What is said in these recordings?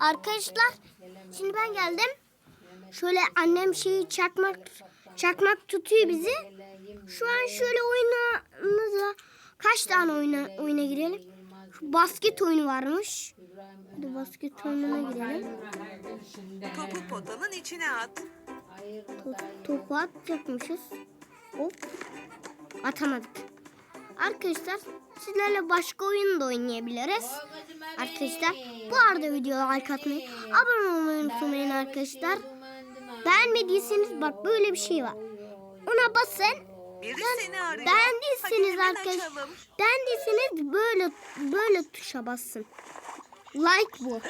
Arkadaşlar şimdi ben geldim. Şöyle annem şeyi çakmak çakmak tutuyor bizi. Şu an şöyle oynamızda kaç tane oyuna oyuna girelim? Şu basket oyunu varmış. Hadi basket oyununa girelim. Topu potanın içine at. Top, topu atacakmışız. Hop. Atamadık. Arkadaşlar sizlerle başka oyun da oynayabiliriz. Arkadaşlar bu arada videoya like atmayı, abone olmayı unutmayın arkadaşlar. Beğenmediyseniz bak böyle bir şey var. Ona basın. Arıyor. Beğendiyseniz arkadaşlar, beğendiyseniz böyle böyle tuşa basın. Like bu.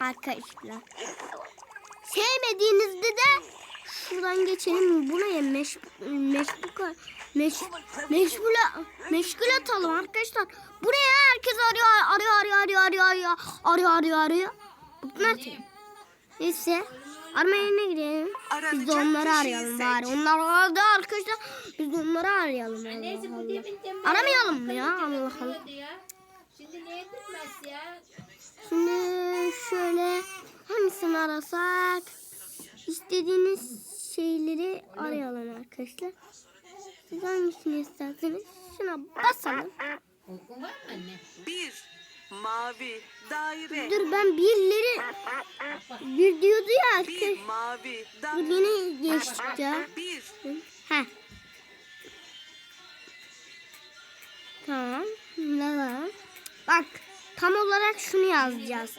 Arkadaşlar. Sevmediğinizde de şuradan geçelim. Bu ne? Meş, meşbuka, meş, meşgule, meşgul atalım arkadaşlar. Buraya herkes arıyor, arıyor, arıyor, arıyor, arıyor, arıyor, arıyor, arıyor, arıyor. Artık. Neyse. Arama yerine gidelim. Biz de onları arayalım bari. Onlar orada arkadaşlar. Biz de onları arayalım. Neyse Allah bu beri Aramayalım mı ya? Allah Allah. Şimdi niye gitmez ya? Şimdi şöyle hangisini arasak? İstediğiniz şeyleri arayalım arkadaşlar. Siz hangisini isterseniz şuna basalım. Korkun var mı anne? Bir. Mavi. Daire. Dur ben birleri bir diyordu ya Bir arkadaşlar. mavi. Dur Daire. yine geçtik ya. Bir. Heh. Tamam. Ne var? Bak tam olarak şunu yazacağız.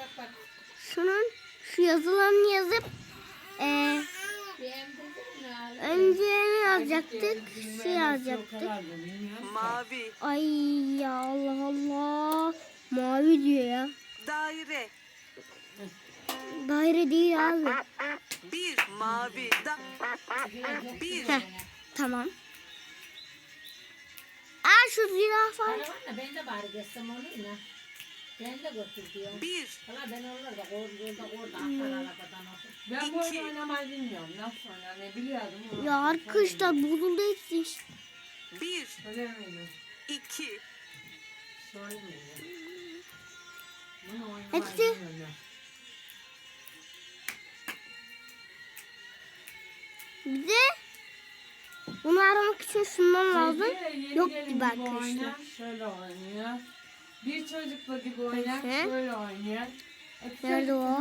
Şunun şu yazılarını yazıp abi? önce ne yazacaktık? Şey yazacaktık. Mavi. Ay ya Allah Allah. Mavi diyor ya. Daire. Daire değil abi. Bir. Mavi. Da bir. Heh, tamam. Aa şu zürafa. Ben de bari geçsem onu. Ben de. Bir. Valla ben oralarda orada orada akar arabadan otur. Ben bu oyunu oynamayı bilmiyorum. Nasıl oynanıyor biliyordum. Ya arkadaşlar bozuldu hepsi işte. Bir. Söylemedim. İki. Bunu oynamayı Hepsi- bilmiyorum. Bir de bunu aramak için şundan lazım. Yok gibi arkadaşlar. Şöyle oynuyor. Bir çocukla gibi oynar. Neyse. Şöyle oynuyor. İki Nerede o?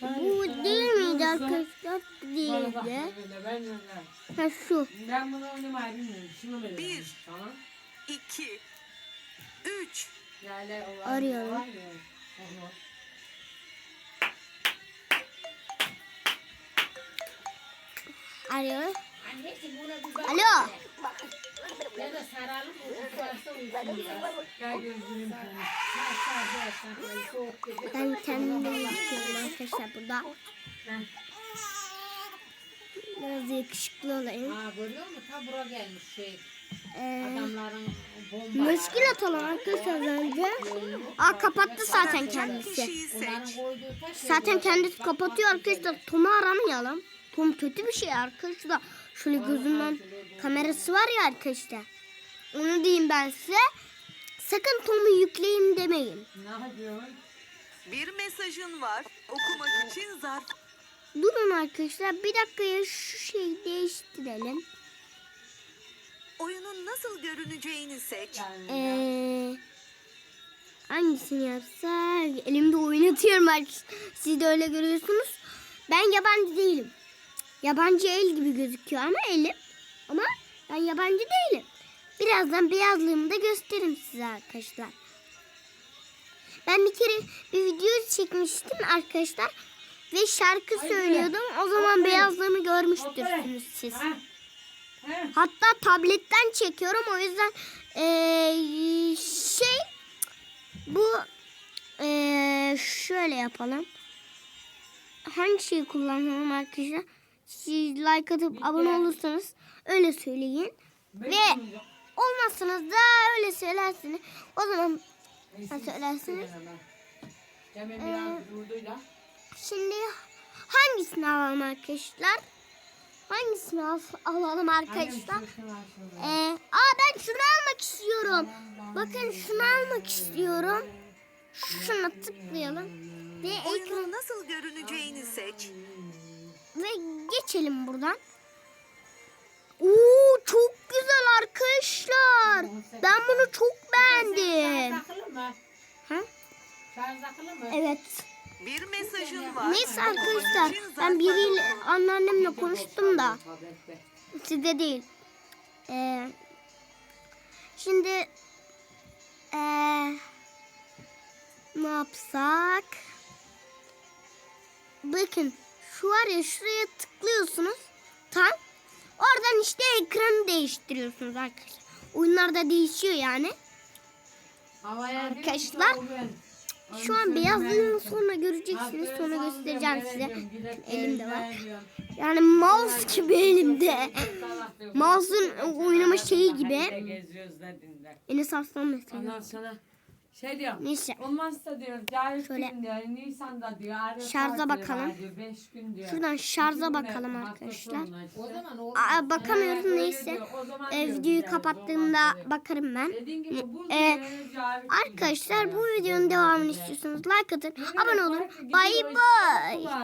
şöyle Bu şöyle değil miydi uzun. arkadaşlar? Bu Bana bak, değildi. böyle, Ben öyle. Ha şu. Ben bunu oynamayı bilmiyorum. Şunu verelim. Bir. Tamam. İki. Üç. Yani o Arıyorum. var ya. Alo. Ben kendimi yıkıyorum arkadaşlar burada. Biraz yakışıklı olayım. Aa, görüyor musun? Ta bura gelmiş şey. Ee, Adamların bomba. Müşkilat olan arkadaşlar bence. Aa kapattı zaten kendisi. Zaten kendisi kapatıyor arkadaşlar. Tom'u aramayalım. Tom kötü bir şey arkadaşlar. Şöyle gözünden kamerası var ya arkadaşlar. Onu diyeyim ben size. Sakın Tom'u yükleyin demeyin. Ne yapıyorsun? Bir mesajın var. Okumak için zarf. Durun arkadaşlar bir dakikaya şu şeyi değiştirelim. Oyunun nasıl görüneceğini seç. Ee, hangisini yapsak? Elimde oynatıyorum arkadaşlar. Siz de öyle görüyorsunuz. Ben yabancı değilim. Yabancı el gibi gözüküyor ama elim. Ama ben yabancı değilim. Birazdan beyazlığımı da gösteririm size arkadaşlar. Ben bir kere bir video çekmiştim arkadaşlar. Ve şarkı söylüyordum. O zaman beyazlığımı görmüştürsünüz siz. Ha? Ha? Hatta tabletten çekiyorum o yüzden eee, şey bu eee, şöyle yapalım. Hangi şeyi kullanalım arkadaşlar? Siz like atıp abone olursanız öyle söyleyin. Ve olmazsanız da öyle söylersiniz. O zaman Neyse, söylersiniz. Da. şimdi hangisini alalım arkadaşlar? Hangisini al- alalım arkadaşlar? Ee, aa ben şunu almak istiyorum. Bakın şunu almak istiyorum. Şuna tıklayalım. Ve ekran Oyunun nasıl görüneceğini seç. Ve geçelim buradan. Oo çok güzel arkadaşlar. Ben bunu çok beğendim. Ha? Evet. Bir mesajın var. Neyse arkadaşlar ben biriyle anneannemle konuştum da size değil. Ee, şimdi ee, ne yapsak? Bakın şu var ya şuraya tıklıyorsunuz. Tam oradan işte ekranı değiştiriyorsunuz arkadaşlar. Oyunlarda değişiyor yani. Havaya Arkadaşlar, Şu an beyazlığını sonra göreceksiniz. Sonra göstereceğim size. Elimde bak. Yani mouse gibi elimde. Mouse'un oynama şeyi gibi. Enes Arslan mesela. Şey diyor. Neyse. Olmazsa diyor Cahit Şöyle gün diyor Nisan'da diyor. Arif şarja bakalım. diyor, beş gün diyor. Şuradan şarja bakalım arkadaşlar. O zaman o Aa, bakamıyoruz neyse. E, videoyu kapattığımda bakarım ben. Dediğin gibi bu E, Arkadaşlar bu videonun devamını istiyorsanız like atın. Abone olun. Bay. işte,